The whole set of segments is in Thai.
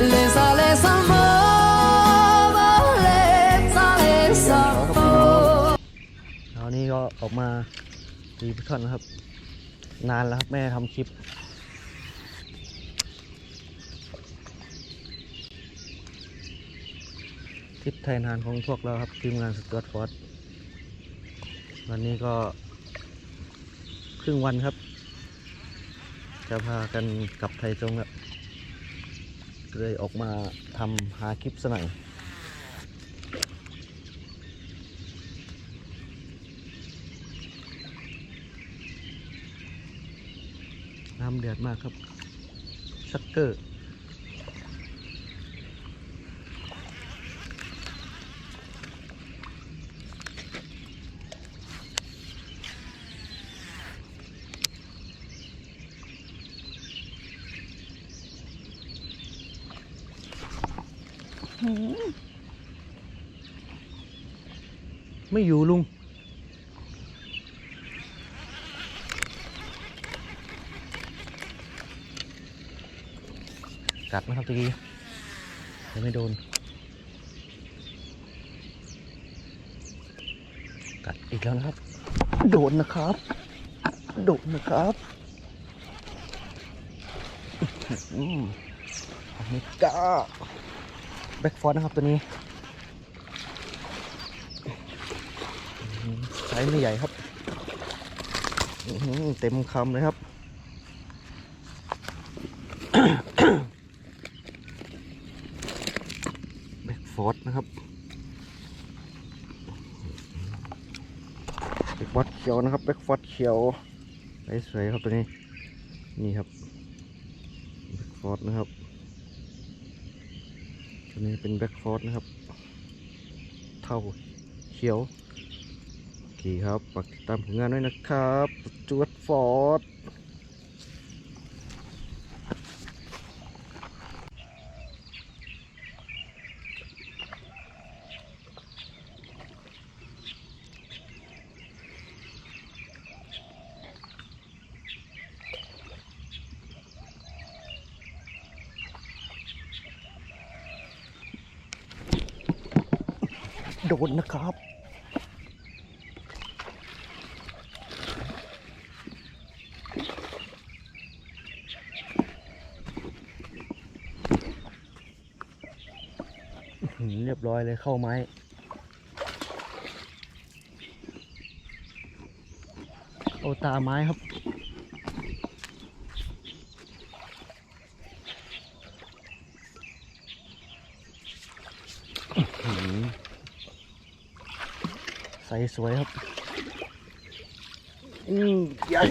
Les allées s'en vont, les allées s'en vont. เนี้ก็ออกมาตีพิคอนนะครับ นานแล้วครับแม่ทำคลิปทริปไทยนานของพวกเราครับ ทีมงานสต u ว r ฟอร์ดวันนี้ก็ ครึ่งวันครับ จะพากันกลับไทยจงครับ เลยออกมาทำหาคลิปสหน่อยน้ำเดือดมากครับชักเกอร์ ไม่อยู่ลุง กัดนะครับตะกี้ยังไม่โดน กัดอีกแล้วนะครับ โดนนะครับ โดนนะครับอืมอเมริกา แบ็กฟอร์นะครับตัวนี้ไซส์ไม่ใหญ่ครับ เต็มคำเลยครับ แบ็กฟอร์ดนะครับแบ็กฟอร์ดเขียวนะครับแบ็กฟอร์ดเขียวไซส์สวยครับตัวนี้ นี่ครับแบ็กฟอร์ดนะครับ ตัวนี้เป็นแบ็กฟอร์ดนะครับ เท่าเขียว โอเคครับฝากติดตามผลงานด้วยนะครับจวดฟอร์ด ดนนะครับ เรียบร้อยเลยเข้าไม้โอตาไม้ครับ อื้อหือใสสวยครับอืมใหญ่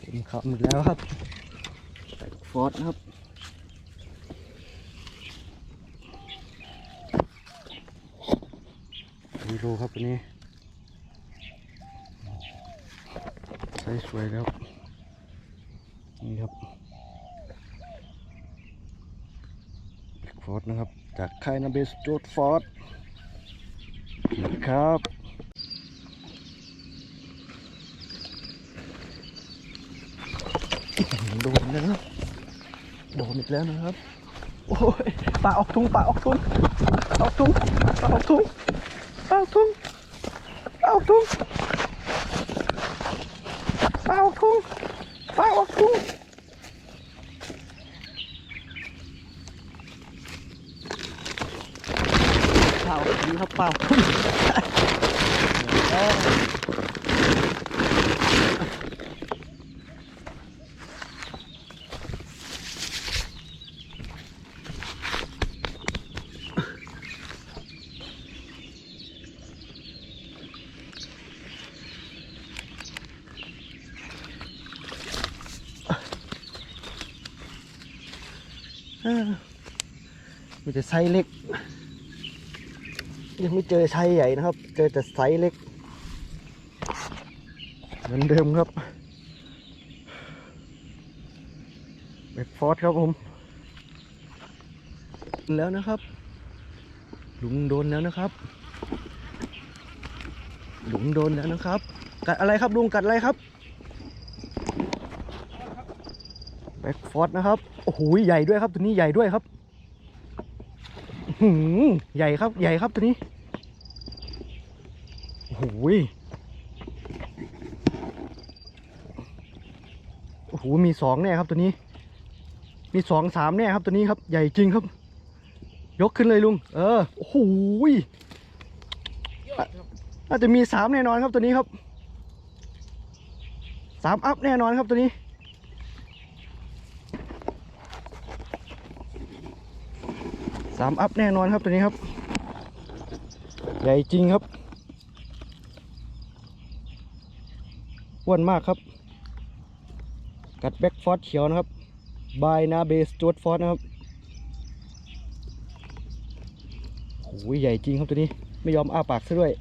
เต็มคำอีกแล้วครับใส่ฟอสนะครับวีโลครับตัวนี้ใช้สวยแล้วนี่ครับฟอร์ดนะครับ จากค่ายนาเบสจูดฟอ ร์ดนะครับโดนแล้วนะโดนอีกแล้วนะครับ โอ้ยปลาออกทุ่งปลาออกทุ่งออกทุ่งปลาออกทุ่งเอาทุ่งเอาทุ่งเอาทุ่งเอาทุ่งเปล่าดีครับ เปล่ามีแต่ไซส์เล็ก ยังไม่เจอไซส์ใหญ่นะครับ เจอแต่ไซส์เล็ก เหมือนเดิมครับแบ็กฟอร์ดครับผม แล้วนะครับลุงโดนแล้วนะครับลุงโดนแล้วนะครับ กัดอะไรครับลุงกัดอะไรครับแบ็กฟอร์ดนะครับ โอ้โหใหญ่ด้วยครับ ตัวนี้ใหญ่ด้วยครับ ใหญ่ครับ ใหญ่ครับตัวนี้โอ้โหโอ้โหมีสองแน่ครับตัวนี้ มีสองสามแน่ครับตัวนี้ครับ ใหญ่จริงครับ ยกขึ้นเลยลุง เออโอ้โหอะน่าจะมีสามแน่นอนครับตัวนี้ครับสามอัพแน่นอนครับตัวนี้ สามอัพแน่นอนครับตัวนี้ครับ ใหญ่จริงครับอ้วนมากครับ กัดแบ็กฟอสเขียวนะครับ บายนาเบสจวดฟอสนะครับโอ้ยใหญ่จริงครับตัวนี้ ไม่ยอมอ้าปากซะด้วย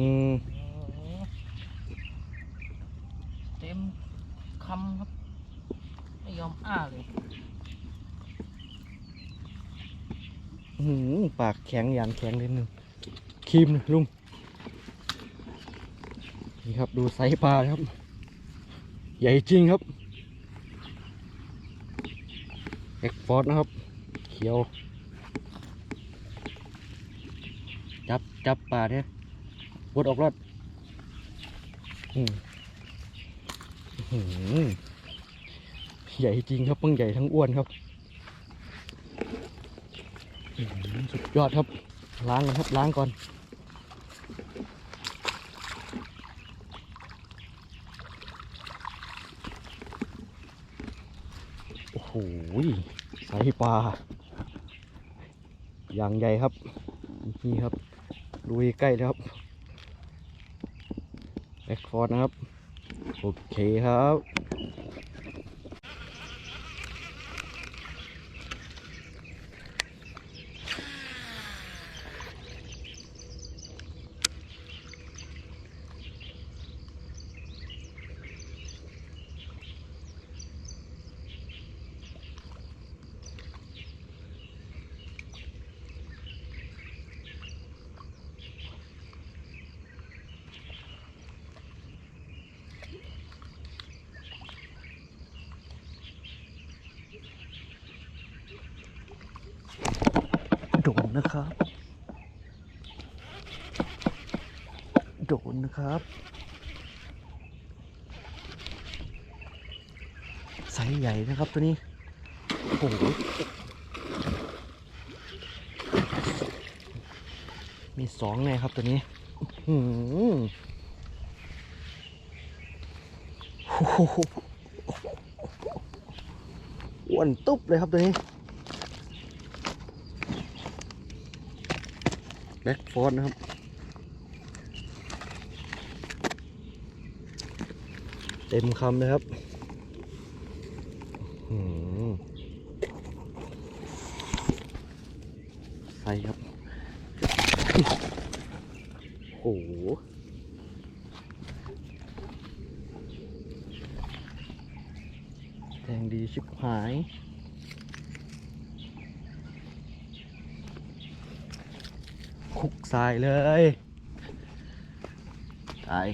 อืมเต็มคำครับ ไม่ยอมอ้าเลยอื้อหือปากแข็งอย่างแข็งนิดนึงครีมนะลุง นี่ครับดูไซส์ปลาครับ ใหญ่จริงครับ เอ็กฟอร์ดนะครับ เขียว จับจับปลาเนี่ย บดออกรอดใหญ่จริงครับเพิ่งใหญ่ทั้งอ้วนครับ สุดยอดครับ ล้างก่อนครับ ล้างก่อน โอ้โหใส่ปลา อย่างใหญ่ครับ นี่ครับดูใกล้ๆเลยครับ แบ็คฟอร์ดนะครับ โอเคครับ นะครับ โดนนะครับไซส์ใหญ่นะครับตัวนี้ โอ้โหมีสองแน่ครับตัวนี้หือโอ้โหอ้วนตุ๊บเลยครับตัวนี้ แบ็กฟอร์ดนะครับ เต็มคำเลยครับหือใส่ครับ โอ้โหแทงดีชิบหาย คุก ทรายเลยตาย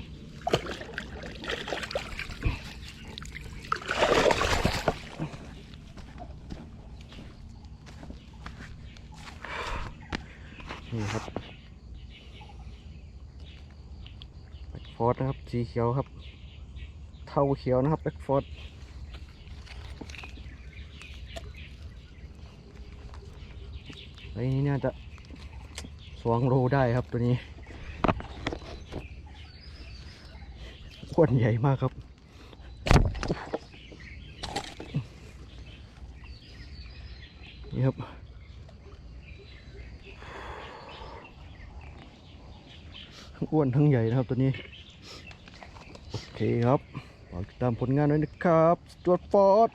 นี่ครับแบ็กฟอร์ดนะครับสีเขียวครับ เท่าเขียวนะครับแบ็กฟอร์ดไอ้นี่น่าจะ สองโลได้ครับตัวนี้อ้วนใหญ่มากครับ นี่ครับ ทั้งอ้วนทั้งใหญ่นะครับตัวนี้ โอเคครับฝากติดตามผลงานด้วยนะครับสตวร์ฟอร์ด